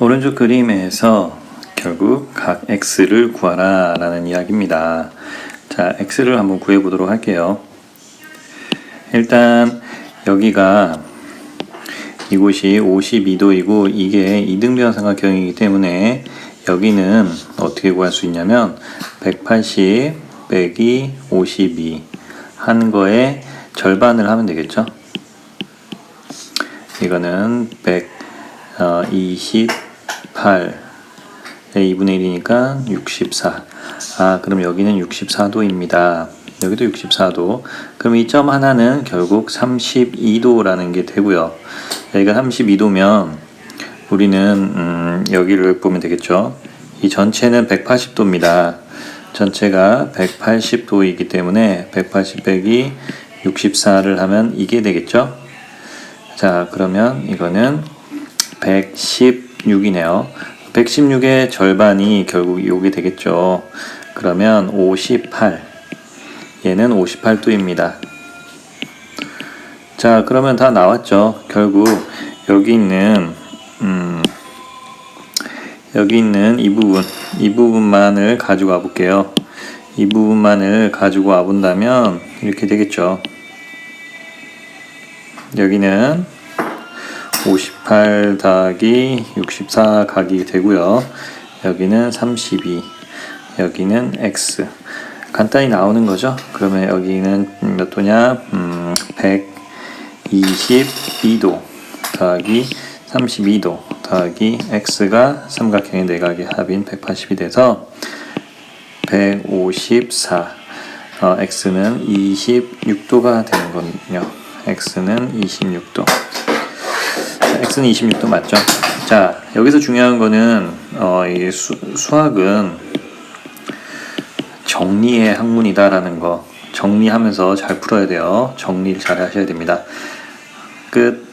오른쪽 그림에서 결국 각 x를 구하라 라는 이야기입니다. 자, x를 한번 구해 보도록 할게요. 일단 여기가 이곳이 52도이고 이게 이등변 삼각형이기 때문에 여기는 어떻게 구할 수 있냐면 180 빼기 52 한 거에 절반을 하면 되겠죠. 이거는 128 2분의 1이니까 64. 아, 그럼 여기는 64도입니다. 여기도 64도. 그럼 이 점 하나는 결국 32도라는 게 되고요. 여기가 32도면 우리는 음, 여기를 보면 되겠죠. 이 전체는 180도입니다. 전체가 180도이기 때문에 180 빼기 64를 하면 이게 되겠죠. 자, 그러면 이거는 116이네요. 116의 절반이 결국 요게 되겠죠. 그러면 58. 얘는 58도입니다. 자, 그러면 다 나왔죠. 결국 여기 있는 음, 여기 있는 이 부분, 이 부분만을 가지고 와 볼게요. 이 부분만을 가지고 와 본다면 이렇게 되겠죠. 여기는 58 더하기 64 각이 되고요. 여기는 32, 여기는 x. 간단히 나오는 거죠. 그러면 여기는 몇 도냐? 음, 122도 더하기 32도 더하기 x가 삼각형의 내각의 합인 180이 돼서 154. 어, x는 26도가 되는 거군요. x는 26도. X는 26도 맞죠? 자, 여기서 중요한 거는 어, 이 수, 수학은 정리의 학문이다라는 거 정리하면서 잘 풀어야 돼요. 정리를 잘 하셔야 됩니다. 끝.